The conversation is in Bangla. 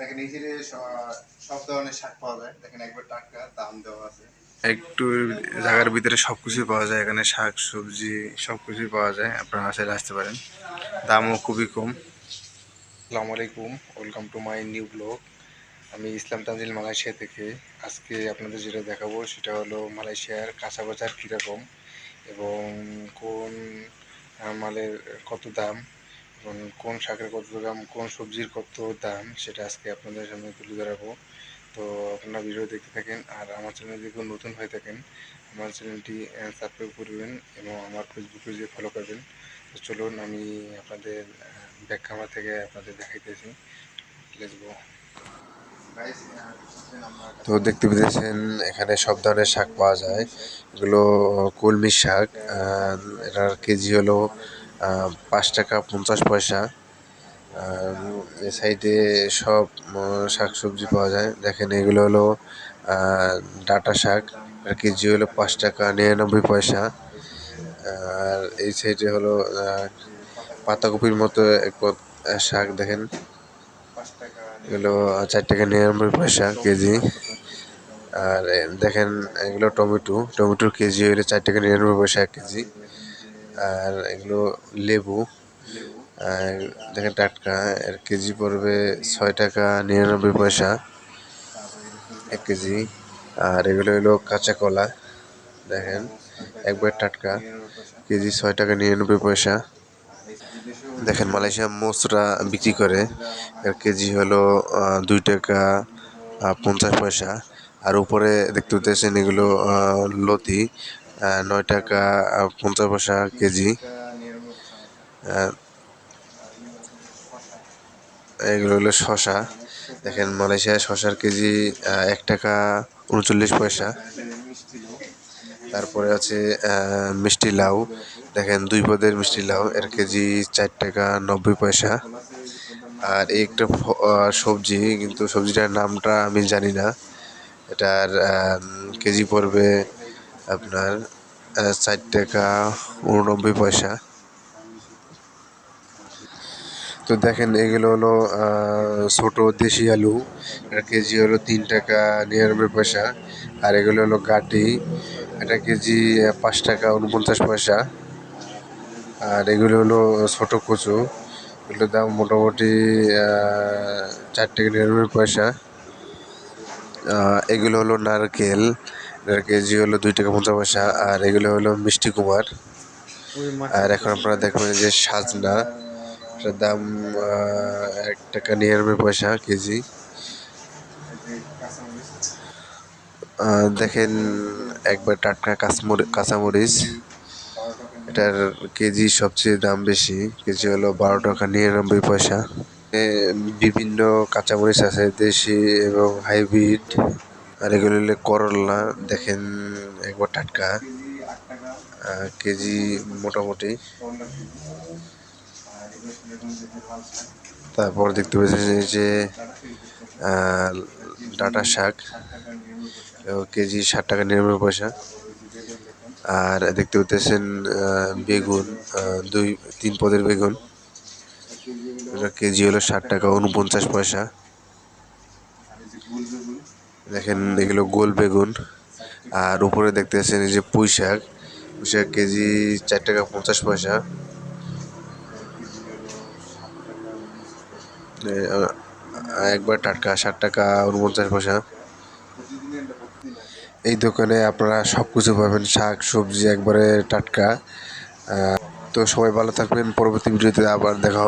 দেখেন এই যে সব ধরনের শাক পাওয়া যায়। দেখেন একবার টাটকা দাম দেওয়া আছে। একটু জায়গার ভিতরে সব কিছুই পাওয়া যায়। এখানে শাক সবজি সব কিছুই পাওয়া যায়। আপনারা আসলে আসতে পারেন। দামও খুবই কম। আসসালামু আলাইকুম। Welcome to my new blog. আমি ইসলাম তানজিল মালয়েশিয়া থেকে। আজকে আপনাদের যেটা দেখাবো সেটা হলো মালয়েশিয়ার কাঁচা বাজার কীরকম এবং কোন মালের কত দাম। এবং কোন শাকের কত দাম কোন সবজির কত দাম সেটা আজকে আপনাদের সামনে তুলে ধরাবো। তো আপনারা ভিডিও দেখতে থাকেন আর আমার চ্যানেল যদি কেউ নতুন হয়ে থাকেন আমার চ্যানেলটি সাবস্ক্রাইব করবেন এবং আমার ফেসবুক পেজে ফলো করবেন। তো চলুন আমি আপনাদের ব্যাক ক্যামেরা থেকে আপনাদের দেখাইতেছি। গাইস তো দেখতে পেয়েছেন এখানে সব ধরনের শাক পাওয়া যায়। এগুলো কলমি শাক এটার কেজি হলো পাঁচ টাকা পঞ্চাশ পয়সা। এই সাইডে সব শাক সবজি পাওয়া যায়। দেখেন, এগুলো হলো ডাঁটা শাক। আর কেজি হলো পাঁচ টাকা নিরানব্বই পয়সা। আর এই সাইডে হলো পাতাকপির মতো এক শাক, দেখেন। এগুলো চার টাকা নিরানব্বই পয়সা কেজি। আর দেখেন, এগুলো টমেটো। টমেটোর কেজি হলো চার টাকা নিরানব্বই পয়সা এক কেজি। আর এগুলো লেবু। আর দেখেন টাটকা, এর কেজি পড়বে ছয় টাকা নিরানব্বই পয়সা, এক কেজি। আর এগুলো হলো কাঁচা কলা, দেখেন একবার টাটকা, কেজি ছয় টাকা নিরানব্বই পয়সা। দেখেন মালয়েশিয়া মোসরা বিক্রি করে, এর কেজি হলো দুই টাকা পঞ্চাশ পয়সা। আর উপরে দেখতে পাচ্ছেন এগুলো লতি নয় টাকা পঞ্চাশ পয়সা কেজি। এগুলো হলো শশা দেখেন মালয়েশিয়ায় শশার কেজি এক টাকা উনচল্লিশ পয়সা। তারপরে আছে মিষ্টি লাউ। দেখেন, দুই পদের মিষ্টি লাউ, এর কেজি চার টাকা নব্বই পয়সা। আর এই একটা সবজি, কিন্তু সবজিটার নামটা আমি জানি না। এটার কেজি পড়বে আপনার চার টাকা উননব্বই পয়সা। তো দেখেন, এগুলো হলো ছোটো দেশি আলু এর কেজি হলো তিন টাকা নিরানব্বই পয়সা। আর এগুলো হলো গাটি, এটা কেজি পাঁচ টাকা উনপঞ্চাশ পয়সা। আর এগুলো হলো ছোটো কচু এগুলোর দাম মোটামুটি চার টাকা নিরানব্বই পয়সা। এগুলো হলো নারকেল কেজি হলো দুই টাকা পঞ্চাশ পয়সা আর এগুলো হলো মিষ্টি কুমার। আর এখন আপনারা দেখবেন যে সাজনা এটার দাম এক টাকা নিরানব্বই পয়সা কেজি। দেখেন একবার টাটকা কাঁচমরি কাঁচামরিচ এটার কেজি সবচেয়ে দাম বেশি কেজি হলো বারো টাকা নিরানব্বই পয়সা। বিভিন্ন কাঁচামরিচ আছে দেশি এবং হাইব্রিড। আর এগুলো হলো করলা দেখেন একবার টাটকা কেজি মোটামুটি। তারপর দেখতে পাচ্ছেন এই যে ডাঁটা শাক কেজি ষাট টাকা নিরানব্বই পয়সা। আর দেখতে পাচ্ছেন বেগুন দুই, তিন পদের বেগুন। কেজি হলো ষাট টাকা, উনপঞ্চাশ পয়সা। দেখেন এগুলো গোল বেগুন। আর উপরে দেখতে পাচ্ছেন এই যে পুঁই শাক। পুঁই শাক কেজি চার টাকা পঞ্চাশ পয়সা। একবার টাটকা, ষাট টাকা উনপঞ্চাশ পয়সা। এই দোকানে আপনারা সব কিছু পাবেন, শাক, সবজি, একবারে টাটকা। তো সবাই ভালো থাকবেন, পরবর্তী ভিডিওতে আবার দেখা হবে।